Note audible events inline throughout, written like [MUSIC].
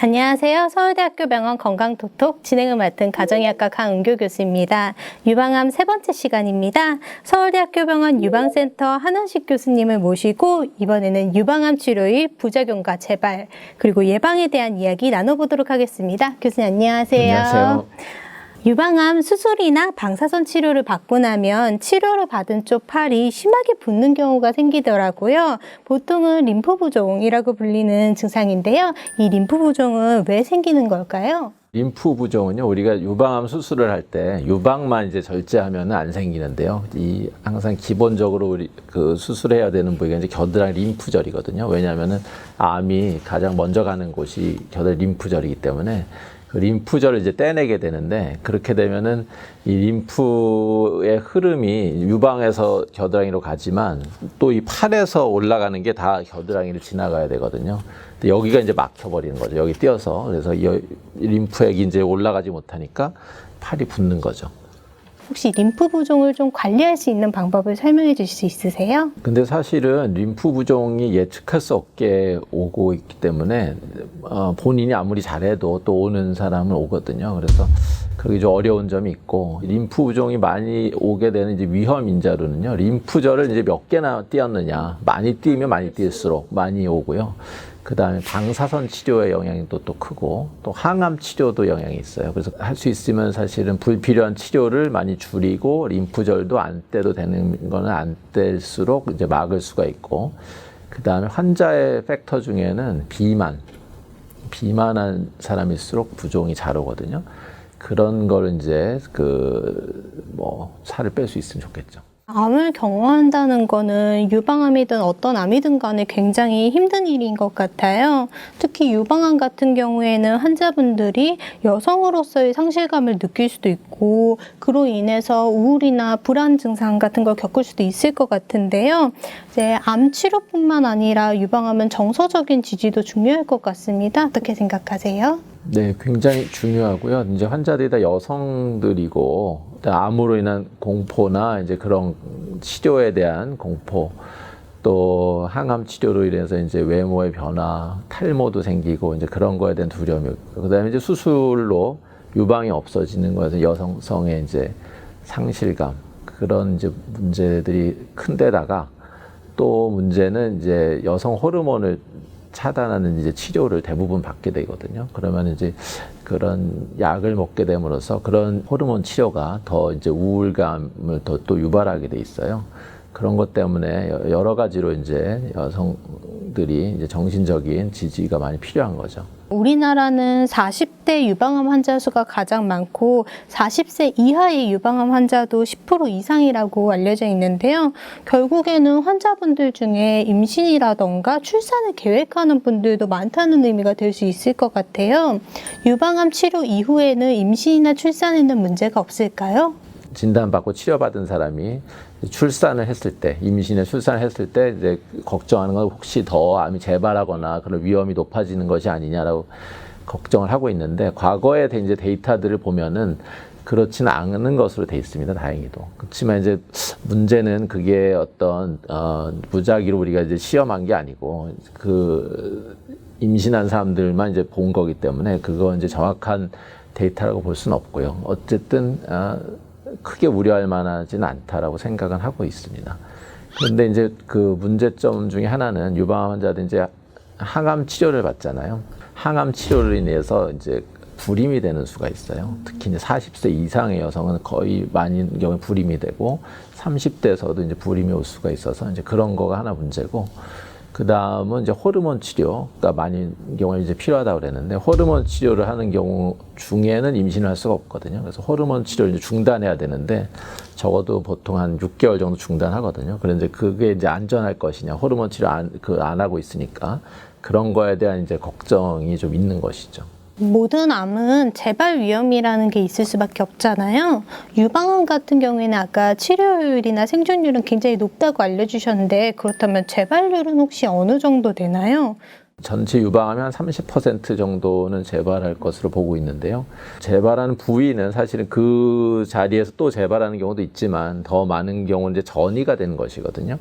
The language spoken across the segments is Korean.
안녕하세요. 서울대학교 병원 건강톡톡 진행을 맡은 가정의학과 강은교 교수입니다. 유방암 세 번째 시간입니다. 서울대학교 병원 유방센터 한원식 교수님을 모시고 이번에는 유방암 치료의 부작용과 재발 그리고 예방에 대한 이야기 나눠보도록 하겠습니다. 교수님 안녕하세요. 안녕하세요. 유방암 수술이나 방사선 치료를 받고 나면 치료를 받은 쪽 팔이 심하게 붓는 경우가 생기더라고요. 보통은 림프 부종이라고 불리는 증상인데요. 이 림프 부종은 왜 생기는 걸까요? 림프 부종은요 우리가 유방암 수술을 할 때 유방만 이제 절제하면 안 생기는데요 이 항상 기본적으로 우리 그 수술해야 되는 부위가 이제 겨드랑이 림프절이거든요 왜냐하면은 암이 가장 먼저 가는 곳이 겨드랑이 림프절이기 때문에 그 림프절을 이제 떼내게 되는데 그렇게 되면은 이 림프의 흐름이 유방에서 겨드랑이로 가지만 또 이 팔에서 올라가는 게 다 겨드랑이를 지나가야 되거든요. 근데 여기가 이제 막혀버리는 거죠. 여기 띄어서 그래서 이 림프액이 이제 올라가지 못하니까 팔이 붓는 거죠. 혹시 림프 부종을 좀 관리할 수 있는 방법을 설명해 주실 수 있으세요? 근데 사실은 림프 부종이 예측할 수 없게 오고 있기 때문에 어, 본인이 아무리 잘해도 또 오는 사람은 오거든요. 그래서 그게 좀 어려운 점이 있고 림프 부종이 많이 오게 되는 이제 위험 인자로는요. 림프절을 이제 몇 개나 띄었느냐 많이 띄면 많이 띄울수록 많이 오고요. 그 다음에 방사선 치료의 영향이 또, 또 크고 또 항암 치료도 영향이 있어요. 그래서 할 수 있으면 사실은 불필요한 치료를 많이 줄이고 림프절도 안 떼도 되는 거는 안 뗄수록 이제 막을 수가 있고 그 다음에 환자의 팩터 중에는 비만, 비만한 사람일수록 부종이 잘 오거든요. 그런 걸 이제 그 뭐 살을 뺄 수 있으면 좋겠죠. 암을 경험한다는 거는 유방암이든 어떤 암이든 간에 굉장히 힘든 일인 것 같아요. 특히 유방암 같은 경우에는 환자분들이 여성으로서의 상실감을 느낄 수도 있고, 그로 인해서 우울이나 불안 증상 같은 걸 겪을 수도 있을 것 같은데요. 이제 암 치료뿐만 아니라 유방암은 정서적인 지지도 중요할 것 같습니다. 어떻게 생각하세요? 네, 굉장히 중요하고요. 이제 환자들이 다 여성들이고 암으로 인한 공포나 이제 그런 치료에 대한 공포 또 항암 치료로 인해서 이제 외모의 변화, 탈모도 생기고 이제 그런 거에 대한 두려움이 그다음에 이제 수술로 유방이 없어지는 거에서 여성성의 이제 상실감 그런 이제 문제들이 큰데다가 또 문제는 이제 여성 호르몬을 차단하는 이제 치료를 대부분 받게 되거든요. 그러면 이제 그런 약을 먹게 됨으로써 그런 호르몬 치료가 더 이제 우울감을 더 또 유발하게 돼 있어요. 그런 것 때문에 여- 여러 가지로 이제 여성들이 이제 정신적인 지지가 많이 필요한 거죠. 우리나라는 40대 유방암 환자 수가 가장 많고 40세 이하의 유방암 환자도 10% 이상이라고 알려져 있는데요. 결국에는 환자분들 중에 임신이라던가 출산을 계획하는 분들도 많다는 의미가 될 수 있을 것 같아요. 유방암 치료 이후에는 임신이나 출산에는 문제가 없을까요? 진단받고 치료받은 사람이 출산을 했을 때, 임신에 출산을 했을 때 이제 걱정하는 건 혹시 더 암이 재발하거나 그런 위험이 높아지는 것이 아니냐라고 걱정을 하고 있는데 과거의 데- 이제 데이터들을 보면은 그렇지는 않은 것으로 돼 있습니다. 다행히도. 그렇지만 이제 문제는 그게 어떤 어, 무작위로 우리가 이제 시험한 게 아니고 그 임신한 사람들만 이제 본 거기 때문에 그거 이제 정확한 데이터라고 볼 수는 없고요. 어쨌든 아, 크게 우려할 만하지는 않다라고 생각은 하고 있습니다. 그런데 이제 그 문제점 중에 하나는 유방암 환자들 이제 항암 치료를 받잖아요. 항암 치료를 인해서 이제 불임이 되는 수가 있어요. 특히 이제 40세 이상의 여성은 거의 많은 경우에 불임이 되고 30대에서도 이제 불임이 올 수가 있어서 이제 그런 거가 하나 문제고 그 다음은 이제 호르몬 치료가 많은 경우에 이제 필요하다고 그랬는데 호르몬 치료를 하는 경우 중에는 임신을 할 수가 없거든요. 그래서 호르몬 치료를 이제 중단해야 되는데 적어도 보통 한 6개월 정도 중단하거든요. 그런데 그게 이제 안전할 것이냐 호르몬 치료 안, 그 안 하고 있으니까 그런 거에 대한 이제 걱정이 좀 있는 것이죠. 모든 암은 재발 위험이라는 게 있을 수밖에 없잖아요. 유방암 같은 경우에는 아까 치료율이나 생존율은 굉장히 높다고 알려주셨는데 그렇다면 재발률은 혹시 어느 정도 되나요? 전체 유방암이 한 30% 정도는 재발할 것으로 보고 있는데요. 재발하는 부위는 사실은 그 자리에서 또 재발하는 경우도 있지만 더 많은 경우는 이제 전이가 되는 것이거든요.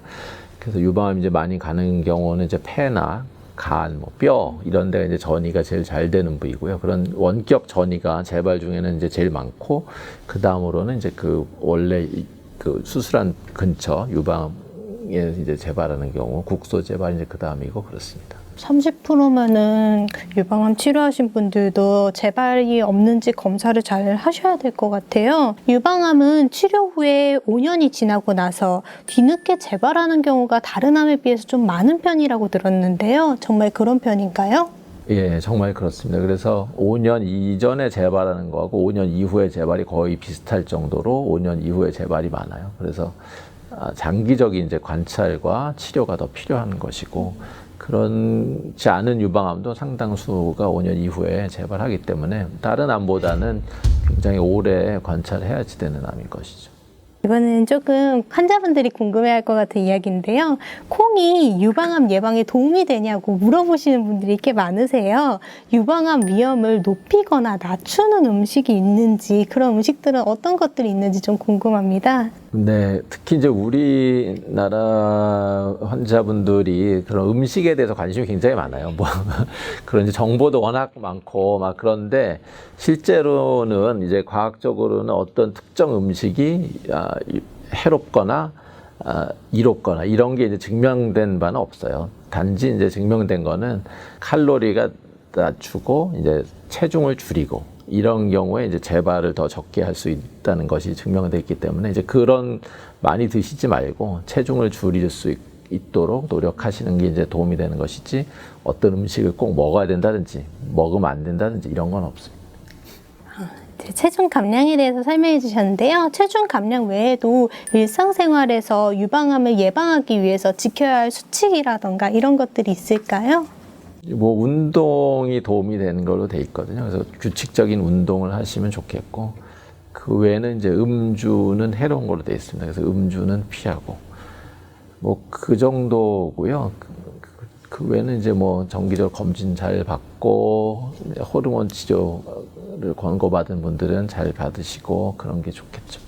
그래서 유방암이 이제 많이 가는 경우는 이제 폐나 간, 뭐 뼈 이런 데가 이제 전이가 제일 잘 되는 부위고요. 그런 원격 전이가 재발 중에는 이제 제일 많고 그 다음으로는 이제 그 원래 이- 그 수술한 근처 유방에 이제 재발하는 경우 국소 재발 이제 그 다음이고 그렇습니다. 30%면은 유방암 치료하신 분들도 재발이 없는지 검사를 잘 하셔야 될 것 같아요. 유방암은 치료 후에 5년이 지나고 나서 뒤늦게 재발하는 경우가 다른 암에 비해서 좀 많은 편이라고 들었는데요. 정말 그런 편인가요? 예, 정말 그렇습니다. 그래서 5년 이전에 재발하는 거하고 5년 이후에 재발이 거의 비슷할 정도로 5년 이후에 재발이 많아요. 그래서 아, 장기적인 이제 관찰과 치료가 더 필요한 것이고 그렇지 않은 유방암도 상당수가 5년 이후에 재발하기 때문에 다른 암보다는 굉장히 오래 관찰해야지 되는 암인 것이죠. 이번에는 조금 환자분들이 궁금해할 것 같은 이야기인데요. 콩이 유방암 예방에 도움이 되냐고 물어보시는 분들이 꽤 많으세요. 유방암 위험을 높이거나 낮추는 음식이 있는지 그런 음식들은 어떤 것들이 있는지 좀 궁금합니다. 네, 특히 이제 우리나라 환자분들이 그런 음식에 대해서 관심이 굉장히 많아요. 뭐 [LAUGHS] 그런 이제 정보도 워낙 많고 막 그런데 실제로는 이제 과학적으로는 어떤 특정 음식이 아, 이- 해롭거나 아, 이롭거나 이런 게 이제 증명된 바는 없어요. 단지 이제 증명된 거는 칼로리가 낮추고 이제 체중을 줄이고 이런 경우에 이제 재발을 더 적게 할 수 있다는 것이 증명돼 있기 때문에 이제 그런 많이 드시지 말고 체중을 줄일 수 있, 있도록 노력하시는 게 이제 도움이 되는 것이지 어떤 음식을 꼭 먹어야 된다든지 먹으면 안 된다든지 이런 건 없습니다. 체중 감량에 대해서 설명해 주셨는데요. 체중 감량 외에도 일상생활에서 유방암을 예방하기 위해서 지켜야 할 수칙이라던가 이런 것들이 있을까요? 뭐 운동이 도움이 되는 걸로 돼 있거든요. 그래서 규칙적인 운동을 하시면 좋겠고 그 외에는 이제 음주는 해로운 걸로 돼 있습니다. 그래서 음주는 피하고 뭐 그 정도고요. 그, 외에는 이제 뭐 정기적 검진 잘 받고 호르몬 치료를 권고받은 분들은 잘 받으시고 그런 게 좋겠죠.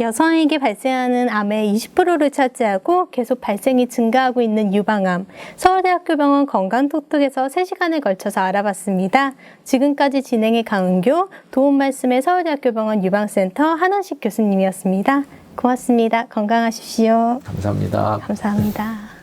여성에게 발생하는 암의 20%를 차지하고 계속 발생이 증가하고 있는 유방암. 서울대학교 병원 건강톡톡에서 3시간을 걸쳐서 알아봤습니다. 지금까지 진행해 강은교, 도움 말씀의 서울대학교 병원 유방센터 한원식 교수님이었습니다. 고맙습니다. 건강하십시오. 감사합니다. 감사합니다.